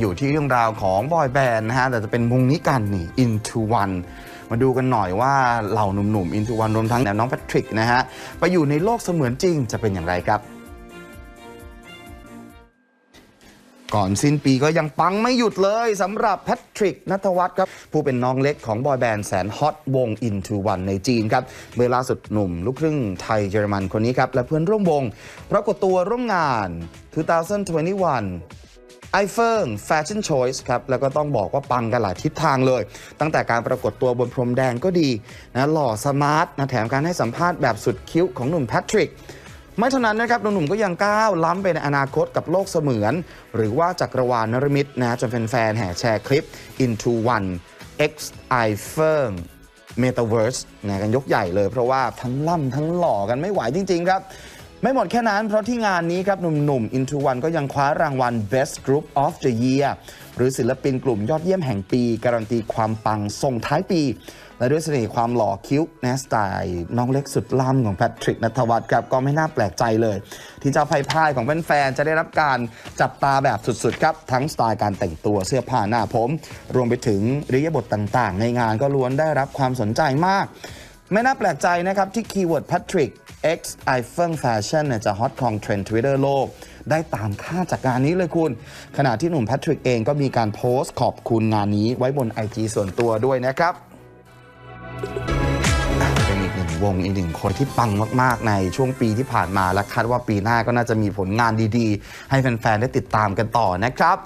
อยู่ที่เรื่องราวของบอยแบนด์นะฮะแต่จะเป็นวงนี้กันนี่ Into One มาดูกันหน่อยว่าเหล่าหนุ่มๆ Into One รวมทั้งแนวน้องแพทริกนะฮะไปอยู่ในโลกเสมือนจริงจะเป็นอย่างไรครับ ก่อนสิ้นปีก็ยังปังไม่หยุดเลยสำหรับแพทริกนัทวัฒน์ครับ ผู้เป็นน้องเล็กของบอยแบนด์แสนฮอตวง Into One ในจีนครับเมื่อล่าสุดหนุ่มลูกครึ่งไทยเยอรมันคนนี้ครับและเพื่อนร่วมวงปรากฏตัวร่วมงาน2021 ไอเฟิงแฟชั่นช i ยส์ครับ แล้วก็ต้องบอกว่าปังกันหลายทิศทางเลย ตั้งแต่การปรากฏตัวบนพรมแดงก็ดีนะหล่อสมาร์ทนะแถมการให้สัมภาษณ์แบบสุดคิ้วของหนุ่มแพทริกไม่เท่านั้นนะครับหนุ่มๆก็ยังก้าวล้ำไปในอนาคตกับโลกเสมือน หรือว่าจักรวาลนรมิตนะจนแฟนๆแห่แชร์คลิป Into One X i f i r m Metaverse นะกันยกใหญ่เลยเพราะว่าทั้งล่ำทั้งหล่อกันไม่ไหวจริง ๆ ครับ ไม่หมดแค่นั้นเพราะที่งานนี้ครับหนุ่มๆ Into One ก็ยังคว้ารางวัล Best Group of the Year หรือศิลปินกลุ่มยอดเยี่ยมแห่งปี การันตีความปังส่งท้ายปี และด้วยเสน่ห์ความหล่อคิ้วนะสไตล์น้องเล็กสุดล่ำของแพทริกนัทวัฒน์ครับก็ไม่น่าแปลกใจเลย ที่เจ้าไพายพายของแฟนๆจะได้รับการจับตาแบบสุดๆครับทั้งสไตล์การแต่งตัวเสื้อผ้าหน้าผม รวมไปถึงริยบทต่างๆ ในงานก็ล้วนได้รับความสนใจมาก ไม่น่าแปลกใจนะครับที่คีย์เวิร์ด Patrick X i p h o n e Fashion เนี่ยจะฮอตครองเทรนด์ Twitter โลก ได้ตามค่าจากงานนี้เลยคุณ ขณะที่หนุ่มแพทริกเองก็มีการโพสต์ขอบคุณงานนี้ไว้บน IG ส่วนตัวด้วยนะครับเป็นอีกหนึ่งวงอีกหนึ่งคนที่ปังมาก ๆ ในช่วงปีที่ผ่านมาและคาดว่าปีหน้าก็น่าจะมีผลงานดีๆ ให้แฟน ๆ ได้ติดตามกันต่อนะครับ